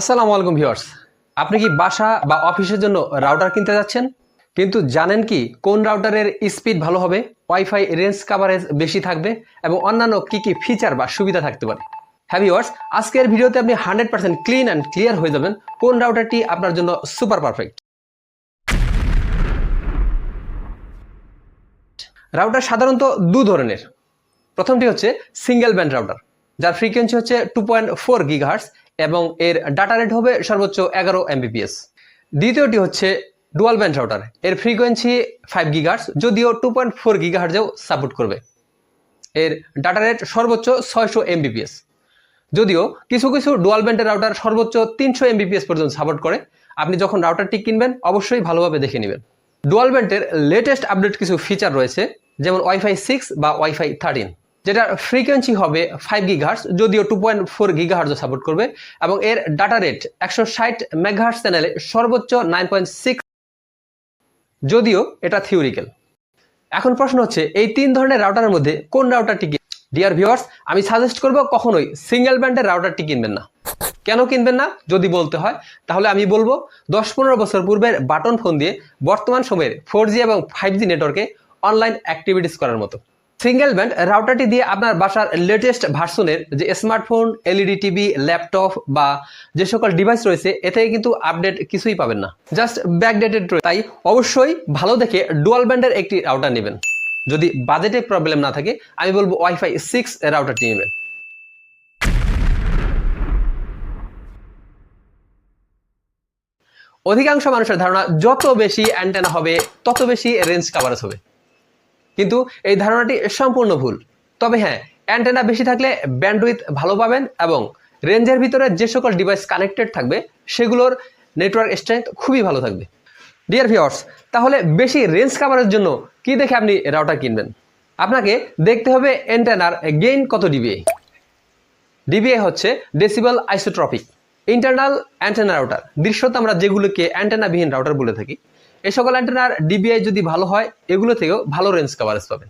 আসসালামু আলাইকুম ভিউয়ার্স। আপনি কি বাসা বা অফিসের জন্য রাউটার কিনতে যাচ্ছেন? কিন্তু জানেন কি কোন রাউটারের স্পিড ভালো হবে? ওয়াইফাই রেঞ্জ কাভারেজ বেশি থাকবে এবং অন্যান্য কি কি ফিচার বা সুবিধা থাকতে পারে? হ্যাঁ ভিউয়ার্স, আজকের ভিডিওতে আপনি hundred percent clean and clear হয়ে যাবেন কোন রাউটারটি আপনার জন্য সুপার পারফেক্ট রাউটার সাধারণত দু ধরনের। প্রথমটি হচ্ছে সিঙ্গেল ব্যান্ড রাউটার যার ফ্রিকোয়েন্সি হচ্ছে টু পয়েন্ট ফোর এবং এর ডাটা রেট হবে সর্বোচ্চ এগারো এমবিপিএস দ্বিতীয়টি হচ্ছে ডুয়াল ব্যান্ড রাউটার এর ফ্রিকোয়েন্সি ফাইভ গিগাহার্স যদিও টু পয়েন্ট ফোর গিগাহার্সেও সাপোর্ট করবে। এর ডাটা রেট সর্বোচ্চ ছয়শো এমবিপিএস যদিও কিছু কিছু ডুয়াল ব্যান্ডের রাউটার সর্বোচ্চ তিনশো এমবিপিএস পর্যন্ত সাপোর্ট করে। আপনি যখন রাউটারটি কিনবেন, অবশ্যই ভালোভাবে দেখে নেবেন। ডুয়াল ব্যান্ডের লেটেস্ট আপডেট কিছু ফিচার রয়েছে, যেমন ওয়াইফাই সিক্স বা ওয়াইফাই থার্টিন যেটার ফ্রিকোয়েন্সি হবে ফাইভ গিগাহার্স যদিও টু পয়েন্ট ফোর গিগাহার্সও সাপোর্ট করবে, এবং এর ডাটা রেট একশো ষাট মেগাহার্স চ্যানেলে সর্বোচ্চ নাইন পয়েন্ট সিক্স যদিও এটা থিওরিক্যাল এখন প্রশ্ন হচ্ছে, এই তিন ধরনের রাউটারের মধ্যে কোন রাউটারটি ডিয়ার ভিউয়ার্স আমি সাজেস্ট করব কখনোই সিঙ্গেল ব্যান্ডের রাউটারটি কিনবেন না। কেন কিনবেন না? যদি বলতে হয়, তাহলে আমি বলব, দশ পনেরো বছর পূর্বের বাটন ফোন দিয়ে বর্তমান সময়ের ফোর এবং ফাইভ জি নেটওয়ার্কে অনলাইন অ্যাক্টিভিটিস করার মতো। সিঙ্গেল ব্যান্ড রাউটারটি দিয়ে আপনার বাসার লেটেস্ট ভার্সনের যে স্মার্টফোন এলইডি টিভি ল্যাপটপ বা যে সকল ডিভাইস রয়েছে, এ থেকে কিন্তু আপডেট কিছুই পাবেন না। জাস্ট ব্যাকডেটেড তাই অবশ্যই ভালো দেখে ডুয়াল ব্যান্ডের একটি রাউটার নেবেন। যদি বাজেটে প্রবলেম না থাকে, আমি বলব ওয়াইফাই সিক্স রাউটারটি নেবেন। অধিকাংশ মানুষের ধারণা, যত বেশি অ্যান্টেনা হবে, তত বেশি রেঞ্জ কাভারেজ হবে। কিন্তু এই ধারণাটি সম্পূর্ণ ভুল। তবে হ্যাঁ অ্যান্টেনা বেশি থাকলে ব্যান্ডউইথ ভালো পাবেন এবং রেঞ্জের ভিতরে যে সকল ডিভাইস কানেক্টেড থাকবে, সেগুলোর নেটওয়ার্ক স্ট্রেংথ খুবই ভালো থাকবে। ডিয়ার ভিওর্স তাহলে বেশি রেঞ্জ কাভারের জন্য কি দেখে আপনি রাউটার কিনবেন? আপনাকে দেখতে হবে অ্যান্টেনার গেইন কত ডিবিএ ডিবিএ হচ্ছে decibel isotropic internal antenna router দৃশ্যত আমরা যেগুলোকে অ্যান্টেনাবিহীন রাউটার বলে থাকি এই সকল অ্যান্টেনার ডিবিআই যদি ভালো হয়, এগুলো থেকেও ভালো রেঞ্জ কাভারেজ পাবেন।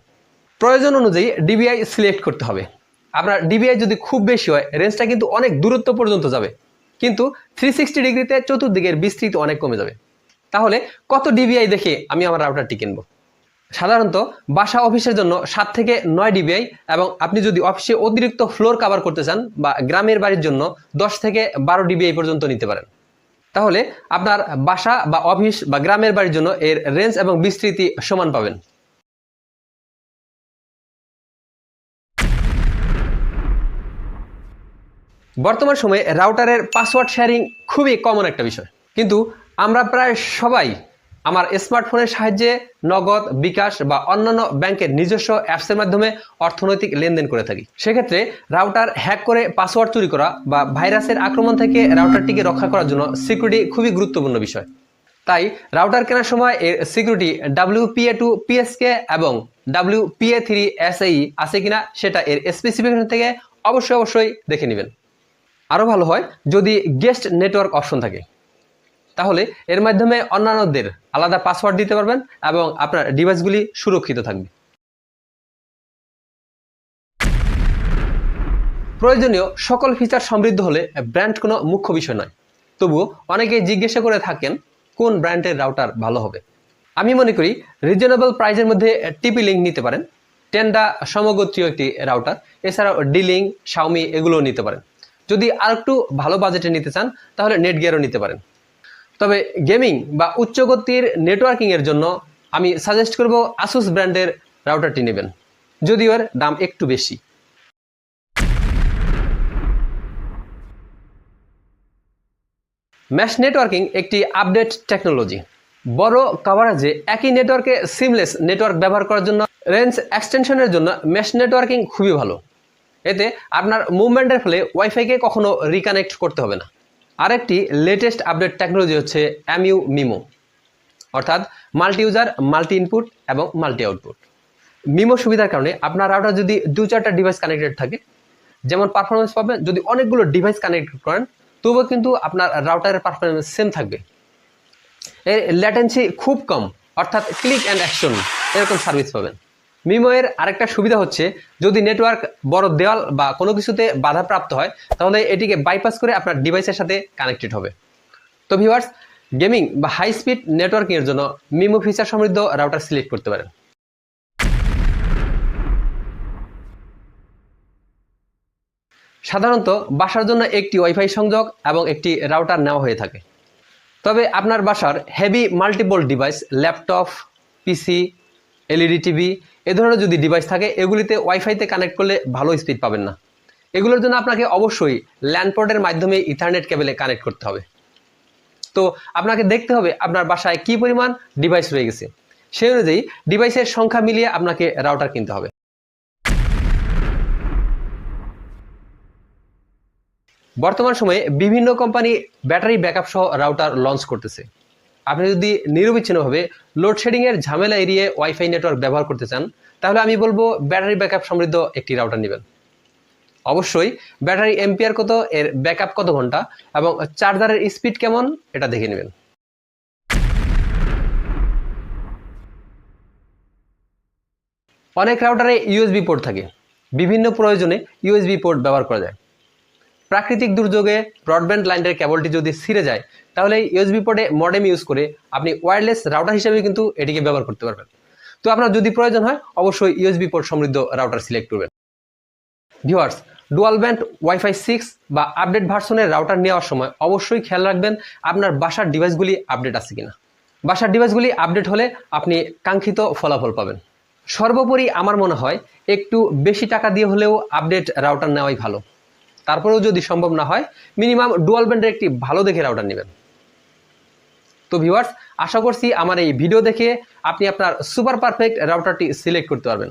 প্রয়োজন অনুযায়ী ডিবিআই সিলেক্ট করতে হবে। আপনার ডিবিআই যদি খুব বেশি হয় রেঞ্জটা কিন্তু অনেক দূরত্ব পর্যন্ত যাবে। কিন্তু থ্রি সিক্সটি ডিগ্রিতে চতুর্দিকের বিস্তৃত অনেক কমে যাবে। তাহলে কত ডিবিআই দেখে আমি আমার রাউটারটি কিনবো? সাধারণত বাসা অফিসের জন্য সাত থেকে নয় ডিবিআই এবং আপনি যদি অফিসে অতিরিক্ত ফ্লোর কাভার করতে চান বা গ্রামের বাড়ির জন্য দশ থেকে বারো ডিবিআই পর্যন্ত নিতে পারেন। তাহলে আপনার বাসা বা অফিস বা গ্রামের বাড়ির জন্য এর রেঞ্জ এবং বিস্তৃতি সমান পাবেন। বর্তমান সময়ে রাউটারের পাসওয়ার্ড শেয়ারিং খুবই কমন একটা বিষয়। কিন্তু আমরা প্রায় সবাই আমার স্মার্টফোনের সাহায্যে নগদ, বিকাশ বা অন্যান্য ব্যাংকের নিজস্ব অ্যাপসের মাধ্যমে অর্থনৈতিক লেনদেন করে থাকি। সেক্ষেত্রে রাউটার হ্যাক করে পাসওয়ার্ড চুরি করা বা ভাইরাসের আক্রমণ থেকে রাউটারটিকে রক্ষা করার জন্য সিকিউরিটি খুবই গুরুত্বপূর্ণ বিষয়। তাই রাউটার কেনার সময় এর security W WPA two PSK এবং ডাব্লিউ ডাব্লিউপিএ থ্রি এসএই আছে কিনা সেটা এর স্পেসিফিকেশন থেকে অবশ্যই অবশ্যই দেখে নেবেন। আরও ভালো হয় যদি গেস্ট নেটওয়ার্ক অপশন থাকে। তাহলে এর মাধ্যমে অন্যান্যদের আলাদা পাসওয়ার্ড দিতে পারবেন এবং আপনার ডিভাইসগুলি সুরক্ষিত থাকবে। প্রয়োজনীয় সকল ফিচার সমৃদ্ধ হলে ব্র্যান্ড কোনো মুখ্য বিষয় নয়। তবুও অনেকেই জিজ্ঞাসা করে থাকেন, কোন ব্র্যান্ডের রাউটার ভালো হবে? আমি মনে করি রিজনেবল প্রাইজের মধ্যে টিপি লিঙ্ক নিতে পারেন। টেন্ডা সমগোত্রীয় একটি রাউটার এছাড়াও ডিলিং শাওমি এগুলোও নিতে পারেন। যদি আর একটু ভালো বাজেটে নিতে চান, তাহলে নেট গিয়ারও নিতে পারেন। তবে গেমিং বা উচ্চ গতির নেটওয়ার্কিংয়ের জন্য আমি সাজেস্ট করব আসুস ব্র্যান্ডের রাউটারটি নেবেন। যদিও এর দাম একটু বেশি। ম্যাশ নেটওয়ার্কিং একটি আপডেট টেকনোলজি বড় কাভারেজে একই নেটওয়ার্কে সিমলেস নেটওয়ার্ক ব্যবহার করার জন্য রেঞ্জ এক্সটেনশনের জন্য ম্যাশ নেটওয়ার্কিং খুবই ভালো। এতে আপনার মুভমেন্টের ফলে ওয়াইফাইকে কখনো রিকানেক্ট করতে হবে না। আরেকটি লেটেস্ট আপডেট টেকনোলজি হচ্ছে এমইউ মিমো অর্থাৎ মাল্টি ইউজার মাল্টি ইনপুট এবং মাল্টি আউটপুট মিমো সুবিধার কারণে আপনার রাউটার যদি দু চারটা ডিভাইস কানেক্টেড থাকে, যেমন পারফরমেন্স পাবেন, যদি অনেকগুলো ডিভাইস কানেক্ট করেন, তবুও কিন্তু আপনার রাউটারের পারফরমেন্স সেম থাকবে। এর ল্যাটেন্সি খুব কম, অর্থাৎ ক্লিক অ্যান্ড অ্যাকশন এরকম সার্ভিস পাবেন। মিমো এর আরেকটা সুবিধা হচ্ছে, যদি নেটওয়ার্ক বড় দেওয়াল বা কোনো কিছুতে বাধাপ্রাপ্ত হয়, তাহলে এটিকে বাইপাস করে আপনার ডিভাইসের সাথে কানেক্টেড হবে। তো ভিউয়ার্স গেমিং বা হাই স্পিড নেটওয়ার্কিংয়ের জন্য মিমো ফিচার সমৃদ্ধ রাউটার সিলেক্ট করতে পারেন। সাধারণত বাসার জন্য একটি ওয়াইফাই সংযোগ এবং একটি রাউটার নেওয়া হয়ে থাকে। তবে আপনার বাসার heavy multiple device laptop PC LED TV এ ধরনের যদি ডিভাইস থাকে, এগুলিতে ওয়াইফাইতে কানেক্ট করলে ভালো স্পিড পাবেন না। এগুলোর জন্য আপনাকে অবশ্যই ল্যান্ডপোর্টের মাধ্যমে ইথারনেট কেবলে কানেক্ট করতে হবে। তো আপনাকে দেখতে হবে আপনার বাসায় কি পরিমাণ ডিভাইস রয়ে গেছে। সেই অনুযায়ী ডিভাইসের সংখ্যা মিলিয়ে আপনাকে রাউটার কিনতে হবে। বর্তমান সময়ে বিভিন্ন কোম্পানি ব্যাটারি ব্যাকআপ সহ রাউটার লঞ্চ করতেছে। আপনি যদি নিরবিচ্ছিন্নভাবে লোডশেডিংয়ের ঝামেলা এড়িয়ে ওয়াইফাই নেটওয়ার্ক ব্যবহার করতে চান, তাহলে আমি বলব ব্যাটারি ব্যাকআপ সমৃদ্ধ একটি রাউটার নেবেন। অবশ্যই ব্যাটারি এম্পিয়ার কত, এর ব্যাকআপ কত ঘণ্টা, এবং চার্জারের স্পিড কেমন, এটা দেখে নেবেন। অনেক রাউটারে ইউএসবি পোর্ট থাকে। বিভিন্ন প্রয়োজনে ইউএসবি পোর্ট ব্যবহার করা যায়। প্রাকৃতিক দুর্যোগে ব্রডব্যান্ড লাইনের কেবলটি যদি ছিঁড়ে যায়, তাহলে ইউএসবি পোর্টে মডেম ইউজ করে আপনি ওয়্যারলেস রাউটার হিসেবে কিন্তু এটিকে ব্যবহার করতে পারবেন। তো আপনার যদি প্রয়োজন হয়, অবশ্যই ইউএসবি পোর্ট সমৃদ্ধ রাউটার সিলেক্ট করবেন। Viewers dual band wifi six বা আপডেট ভার্সনের রাউটার নেওয়ার সময় অবশ্যই খেয়াল রাখবেন আপনার বাসার ডিভাইসগুলি আপডেট আছে কিনা। বাসার ডিভাইসগুলি আপডেট হলে আপনি কাঙ্ক্ষিত ফলাফল পাবেন। সর্বোপরি আমার মনে হয়, একটু বেশি টাকা দিয়ে হলেও আপডেট রাউটার নেওয়াই ভালো। তারপরেও যদি সম্ভব না হয় মিনিমাম ডুয়াল ব্যান্ডের একটি ভালো দেখে রাউটার নেবেন। তো ভিউয়ার্স আশা করছি আমার এই ভিডিও দেখে আপনি আপনার সুপার পারফেক্ট রাউটারটি সিলেক্ট করতে পারবেন।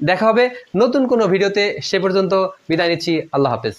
দেখা হবে নতুন কোনো ভিডিওতে সে পর্যন্ত বিদায় নিচ্ছি, আল্লাহ হাফেজ।